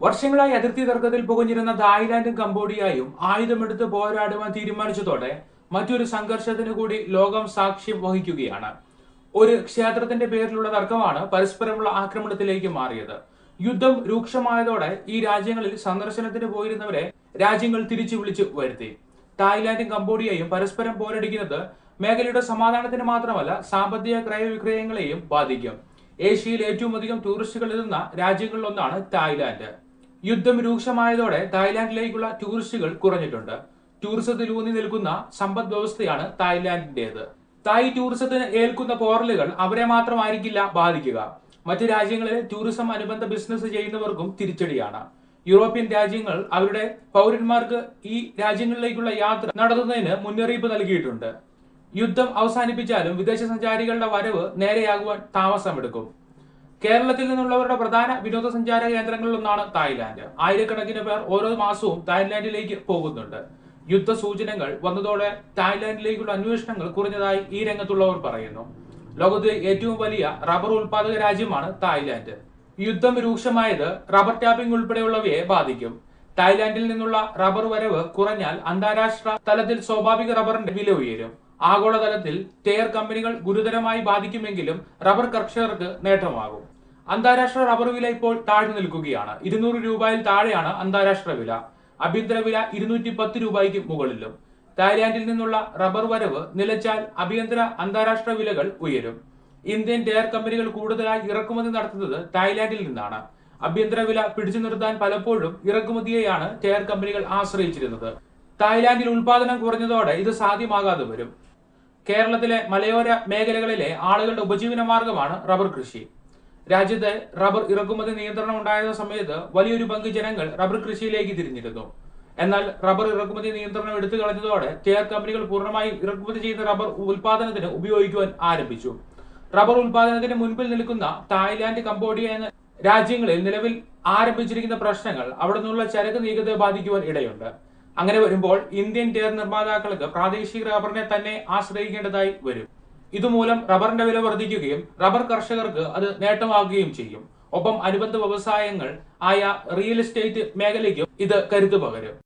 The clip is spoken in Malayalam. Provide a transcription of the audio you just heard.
വർഷങ്ങളായി അതിർത്തി തർക്കത്തിൽ പുകഞ്ഞിരുന്ന തായ്ലാന്റും കംബോഡിയയും ആയുധമെടുത്ത് പോരാടുവാൻ തീരുമാനിച്ചതോടെ മറ്റൊരു സംഘർഷത്തിന് കൂടി ലോകം സാക്ഷ്യം വഹിക്കുകയാണ്. ഒരു ക്ഷേത്രത്തിന്റെ പേരിലുള്ള തർക്കമാണ് പരസ്പരമുള്ള ആക്രമണത്തിലേക്ക് മാറിയത്. യുദ്ധം രൂക്ഷമായതോടെ ഈ രാജ്യങ്ങളിൽ സന്ദർശനത്തിന് പോയിരുന്നവരെ രാജ്യങ്ങൾ തിരിച്ചു വിളിച്ചു വരുത്തി. തായ്ലാന്റും കംബോഡിയയും പരസ്പരം പോരടിക്കുന്നത് മേഖലയുടെ സമാധാനത്തിന് മാത്രമല്ല സാമ്പത്തിക ക്രയവിക്രയങ്ങളെയും ബാധിക്കും. ഏഷ്യയിൽ ഏറ്റവും അധികം ടൂറിസ്റ്റുകൾ എത്തുന്ന രാജ്യങ്ങളിലൊന്നാണ് തായ്ലാന്റ്. യുദ്ധം രൂക്ഷമായതോടെ തായ്ലാന്റിലേക്കുള്ള ടൂറിസ്റ്റുകൾ കുറഞ്ഞിട്ടുണ്ട്. ടൂറിസത്തിൽ ഊന്നി നിൽക്കുന്ന സമ്പദ് വ്യവസ്ഥയാണ് തായ്ലാന്റിന്റേത് തായ് ടൂറിസത്തിന് ഏൽക്കുന്ന പോറലുകൾ അവരെ മാത്രമായിരിക്കില്ല ബാധിക്കുക. മറ്റ് രാജ്യങ്ങളിലെ ടൂറിസം അനുബന്ധ ബിസിനസ് ചെയ്യുന്നവർക്കും തിരിച്ചടിയാണ്. യൂറോപ്യൻ രാജ്യങ്ങൾ അവരുടെ പൗരന്മാർക്ക് ഈ രാജ്യങ്ങളിലേക്കുള്ള യാത്ര നടത്തുന്നതിന് മുന്നറിയിപ്പ് നൽകിയിട്ടുണ്ട്. യുദ്ധം അവസാനിപ്പിച്ചാലും വിദേശ സഞ്ചാരികളുടെ വരവ് നേരെയാകുവാൻ താമസമെടുക്കും. കേരളത്തിൽ നിന്നുള്ളവരുടെ പ്രധാന വിനോദസഞ്ചാര കേന്ദ്രങ്ങളിലൊന്നാണ് തായ്ലാന്റ്. ആയിരക്കണക്കിന് പേർ ഓരോ മാസവും തായ്ലാന്റിലേക്ക് പോകുന്നുണ്ട്. യുദ്ധ സൂചനകൾ വന്നതോടെ തായ്ലാന്റിലേക്കുള്ള അന്വേഷണങ്ങൾ കുറഞ്ഞതായി ഈ രംഗത്തുള്ളവർ പറയുന്നു. ലോകത്തിലെ ഏറ്റവും വലിയ റബ്ബർ ഉൽപാദക രാജ്യമാണ് തായ്ലാന്റ്. യുദ്ധം രൂക്ഷമായത് റബ്ബർ ടാപ്പിംഗ് ഉൾപ്പെടെയുള്ളവയെ ബാധിക്കും. തായ്ലാന്റിൽ നിന്നുള്ള റബ്ബർ വരവ് കുറഞ്ഞാൽ അന്താരാഷ്ട്ര തലത്തിൽ സ്വാഭാവിക റബ്ബറിന്റെ വില ഉയരും. ആഗോളതലത്തിൽ ടയർ കമ്പനികൾ ഗുരുതരമായി ബാധിക്കുമെങ്കിലും റബ്ബർ കർഷകർക്ക് നേട്ടമാകും. അന്താരാഷ്ട്ര റബ്ബർ വില ഇപ്പോൾ താഴ്ന്നു നിൽക്കുകയാണ്. ഇരുന്നൂറ് രൂപയിൽ താഴെയാണ് അന്താരാഷ്ട്ര വില. അഭ്യന്തര വില ഇരുന്നൂറ്റി പത്ത് രൂപയ്ക്ക് മുകളിലും. തായ്ലാന്റിൽ നിന്നുള്ള റബ്ബർ വരവ് നിലച്ചാൽ അഭ്യന്തര അന്താരാഷ്ട്ര വിലകൾ ഉയരും. ഇന്ത്യൻ ടയർ കമ്പനികൾ കൂടുതലായി ഇറക്കുമതി നടത്തുന്നത് തായ്ലാന്റിൽ നിന്നാണ്. അഭ്യന്തര വില പിടിച്ചു നിർത്താൻ പലപ്പോഴും ഇറക്കുമതിയെയാണ് ടയർ കമ്പനികൾ ആശ്രയിച്ചിരുന്നത്. തായ്ലാന്റിൽ ഉൽപാദനം കുറഞ്ഞതോടെ ഇത് സാധ്യമാകാതെ വരും. കേരളത്തിലെ മലയോര മേഖലകളിലെ ആളുകളുടെ ഉപജീവന മാർഗമാണ് റബ്ബർ കൃഷി. രാജ്യത്ത് റബ്ബർ ഇറക്കുമതി നിയന്ത്രണം ഉണ്ടായ സമയത്ത് വലിയൊരു പങ്ക് ജനങ്ങൾ റബ്ബർ കൃഷിയിലേക്ക് തിരിഞ്ഞിരുന്നു. എന്നാൽ റബ്ബർ ഇറക്കുമതി നിയന്ത്രണം എടുത്തു കളഞ്ഞതോടെ ടയർ കമ്പനികൾ പൂർണമായും ഇറക്കുമതി ചെയ്ത റബ്ബർ ഉൽപാദനത്തിന് ഉപയോഗിക്കുവാൻ ആരംഭിച്ചു. റബ്ബർ ഉൽപാദനത്തിന് മുൻപിൽ നിൽക്കുന്ന തായ്ലാന്റ് കംബോഡിയ എന്ന രാജ്യങ്ങളിൽ നിലവിൽ ആരംഭിച്ചിരിക്കുന്ന പ്രശ്നങ്ങൾ അവിടെ നിന്നുള്ള ചരക്ക് നീക്കത്തെ ബാധിക്കുവാൻ ഇടയുണ്ട്. അങ്ങനെ വരുമ്പോൾ ഇന്ത്യൻ ടയർ നിർമ്മാതാക്കൾക്ക് പ്രാദേശിക റബ്ബറിനെ തന്നെ ആശ്രയിക്കേണ്ടതായി വരും. ഇതുമൂലം റബ്ബറിന്റെ വില വർദ്ധിക്കുകയും റബ്ബർ കർഷകർക്ക് അത് നേട്ടമാകുകയും ചെയ്യും. ഒപ്പം അനുബന്ധ വ്യവസായങ്ങൾ ആയ റിയൽ എസ്റ്റേറ്റ് മേഖലയ്ക്കും ഇത് കരുത്തു പകരും.